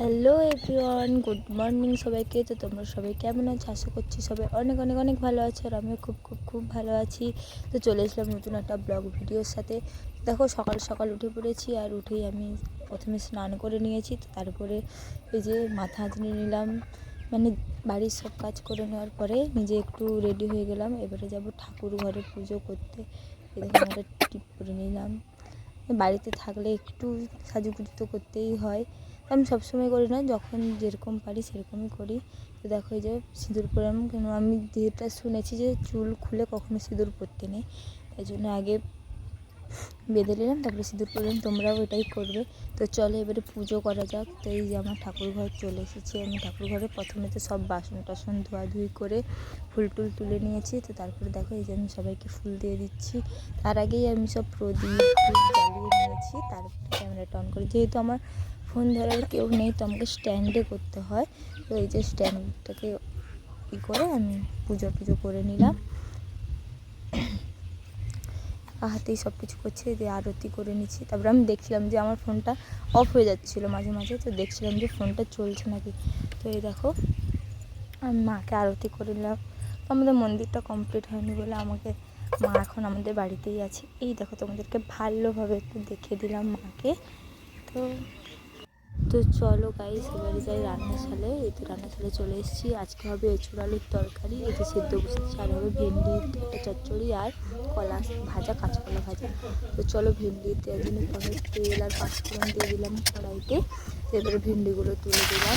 Hello everyone good morning সবাইকে। তো তোমরা সবাই কেমন আছো? আশা করছি সবাই অনেক অনেক অনেক ভালো আছো আর আমিও খুব খুব খুব ভালো আছি। তো চলে এসলাম নতুন একটা ব্লগ ভিডিওর সাথে। দেখো, সকাল সকাল উঠে পড়েছি আর উঠেই আমি প্রথমে স্নান করে নিয়েছি। তো তারপরে এই যে মাথা হাতড়ে নিলাম। মানে বাড়ির সব কাজ করে নেওয়ার পরে নিজে একটু রেডি হয়ে গেলাম। এবারে যাব ঠাকুর ঘরে পুজো করতে। এরকম একটা টিপ করে নিলাম। বাড়িতে থাকলে একটু সাজুগুজু তো করতেই হয়। আমি সবসময় করি না, যখন যেরকম পারি সেরকমই করি। তো দেখো এই যে সিঁদুর পরাম কেন, আমি যেটা শুনেছি যে চুল খুলে কখনো সিঁদুর পরতে নেই। তাই জন্য আগে বেঁধে নিলাম, তারপরে সিঁদুর পরলাম, তোমরাও এটাই করবে। তো চলো এবারে পুজো করা যাক। তো এই যে আমার ঠাকুর ঘর চলে এসেছি, আমি ঠাকুর ঘরে প্রথমে তো সব বাসন টাসন ধোয়াধুয়ি করে ফুল টুল তুলে নিয়েছি। তো তারপরে দেখো এই যে আমি সবাইকে ফুল দিয়ে দিচ্ছি। তার আগেই আমি সব প্রদীপ জ্বালিয়ে নিয়েছি, তারপরে ক্যামেরাটা অন করি। যেহেতু আমার ফোন ধরার কেউ নেই, তো আমাকে স্ট্যান্ডে করতে হয়। তো এই যে স্ট্যান্ডটাকে ই করে আমি পুজো টুজো করে নিলাম। একা হাতেই সব কিছু করছে যে আরতি করে নিচ্ছি। তারপরে আমি দেখছিলাম যে আমার ফোনটা অফ হয়ে যাচ্ছিল মাঝে মাঝে, তো দেখছিলাম যে ফোনটা চলছে নাকি। তো এই দেখো, আমি মাকে আরতি করে নিলাম। তো আমাদের মন্দিরটা কমপ্লিট হয়নি বলে আমাকে, মা এখন আমাদের বাড়িতেই আছে। এই দেখো তোমাদেরকে ভালোভাবে একটু দেখে দিলাম মাকে। তো তো চলো গাইস এবারে যাই রান্নাশালে এই তো রান্নাশালে চলে এসেছি। আজকে হবে এঁচুড় আলুর তরকারি যে সেদ্ধ বসেছি আর হবে ভেন্ডি, একটা চচ্চড়ি আর কলা ভাজা, কাঁচকলা ভাজা। তো চলো ভেন্ডি দেওয়ার জন্য পরে তেল আর পাঁচফোড়ন দিয়ে দিলাম কড়াইতে। এবারে ভেন্ডিগুলো তুলে দিলাম।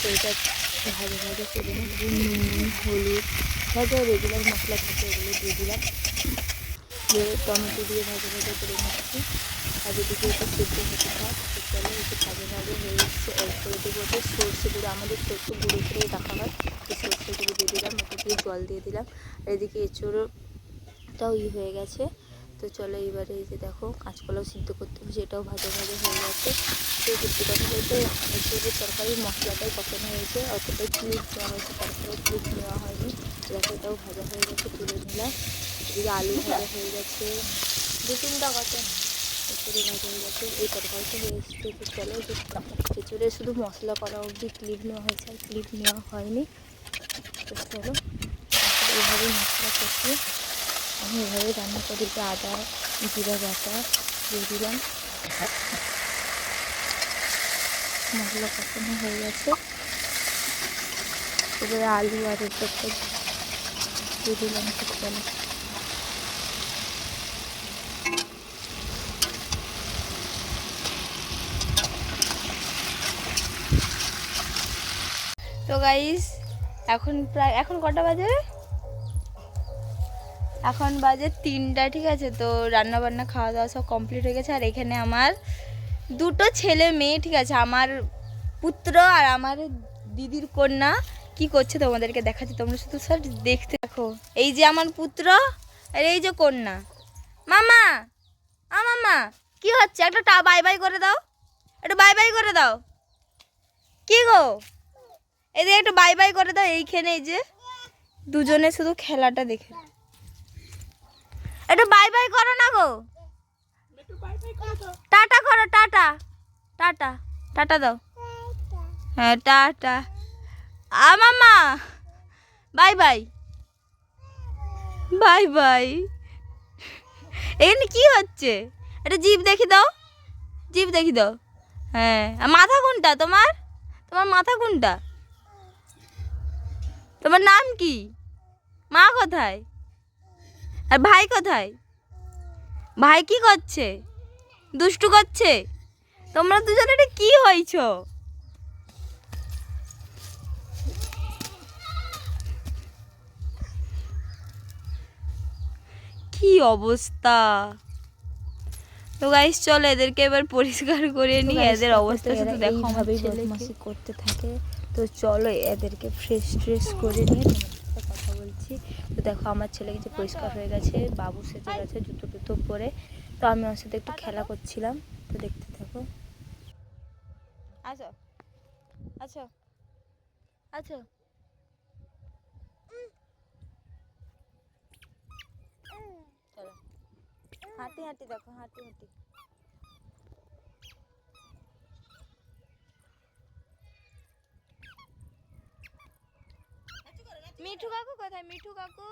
তো এটা ভাজা ভাজা করে নুন, হলুদ ভাজা রেগুলার মশলা থাকে এগুলো দিয়ে দিলাম। টমেটো দিয়ে ভাজা ভাজা করে নিচ্ছি। আর এদিকে এটা সেদ্ধ হতে থাক চলো একটু ভাজা ভাজা হয়ে এসছে। অল্প এদিকে ওটা সর্ষে গুঁড়ো। আমাদের সর্ষে গুঁড়ো করে রাখা হয়। তো সর্ষে গুঁড়ো দিয়ে দিলাম ওটা দিয়ে জল দিয়ে দিলাম। আর এদিকে এঁচোড়টাও ই হয়ে গেছে। তো চলো এবারে এই যে দেখো, কাঁচকলাও সিদ্ধ করতে হবে, সেটাও ভাজা ভাজা হয়ে গেছে। তো সত্যি কথা বলতে এঁচোড়ের তরকারি মশলাটাই কষানো হয়েছে। অতটাই ক্লিপ দেওয়া হয়েছে তারপরে ক্লিপ নেওয়া হয়নি। দেখো এটাও ভাজা হয়ে গেছে, তুলে নিলাম। আলু ভাজা হয়ে গেছে। দু তিনটা কথা খিচুড়ি ভাজা হয়ে গেছে। এই তরকারিটা হয়ে এসছে। চলো যে খিচুড়ি শুধু মশলা করা অবধি ক্লিপ নেওয়া হয়েছে। আর ক্লিপ নেওয়া হয়নি। তো চলো এইভাবে মশলা কষিয়ে আমি এভাবে রান্না করি আদা, জিরা বাটা দিয়ে দিলাম। মশলা কষানো হয়ে গেছে। এবারে আলু আর এসবটা দিয়ে দিলাম। তো তো গাইস এখন প্রায়, এখন কটা বাজে? এখন বাজে তিনটা, ঠিক আছে? তো রান্না বান্না খাওয়া দাওয়া সব কমপ্লিট হয়ে গেছে। আর এখানে আমার দুটো ছেলে মেয়ে, ঠিক আছে? আমার পুত্র আর আমার দিদির কন্যা। কি করছে তোমাদেরকে দেখাচ্ছি? তোমরা শুধু স্যার দেখতে দেখো এই যে আমার পুত্র আর এই যে কন্যা। মামা! আ, মামা! কি হচ্ছে? একটা টা বাই বাই করে দাও। একটু বাই বাই করে দাও। কি গো? এদের একটু বাই বাই করে দাও এইখানে এই যে দুজনে শুধু খেলাটা দেখে একটু বাই বাই করো না গো। টাটা করো টাটা। টাটা টাটা দাও। হ্যাঁ টাটা। আ মামা। বাই বাই বাই বাই এখানে কি হচ্ছে? একটা জিপ দেখি দাও। জিপ দেখি দাও। হ্যাঁ মাথা কোনটা তোমার? তোমার মাথা কোনটা? তোমার নাম কি? মা কোথায়? আর ভাই কোথায়? ভাই কি করছে? দুষ্টু করছে? তোমরা দুজনে এটা কি হয়েছ? কি অবস্থা? তো গাইস চলো এদেরকে এবার পরিষ্কার করে নিই। এদের অবস্থা শুধু দেখো আমাদের বদমাশি করতে থাকে। তো চলো এদেরকে ফ্রেশ ট্রেশ করে নিয়ে কথা বলছি। তো দেখো আমার ছেলে যে পরিষ্কার হয়ে গেছে বাবু সেজে গেছে জুতো টুতো পরে। তো আমি ওর সাথে একটু খেলা করছিলাম। তো দেখতে থাকো। আচ্ছা আচ্ছা আচ্ছা হাঁটি হাঁটি দেখো হাঁটি হাঁটি মিঠু কাকু কোথায় মিঠু কাকু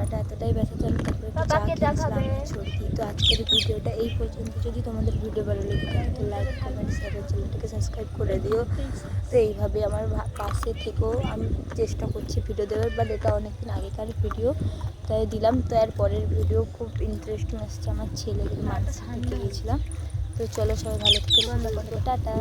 গলাটা এতটাই ব্যথা ছিল তারপরে। সর্দি তো আজকের ভিডিওটা এই পর্যন্ত। যদি তোমাদের ভিডিও ভালো লেগে থাকে তো লাইক কমেন্ট শেয়ার চ্যানেলটাকে সাবস্ক্রাইব করে দিও। তো এইভাবে আমার পাশে থেকেও আমি চেষ্টা করছি ভিডিও দেওয়ার বাট এটা অনেকদিন আগেকার ভিডিও তাই দিলাম। তো এর পরের ভিডিও খুব ইন্টারেস্টিং আসছে আমার ছেলেকে দেখতে গিয়েছিলাম। তো চলো সবাই ভালো থেকে। টাটা।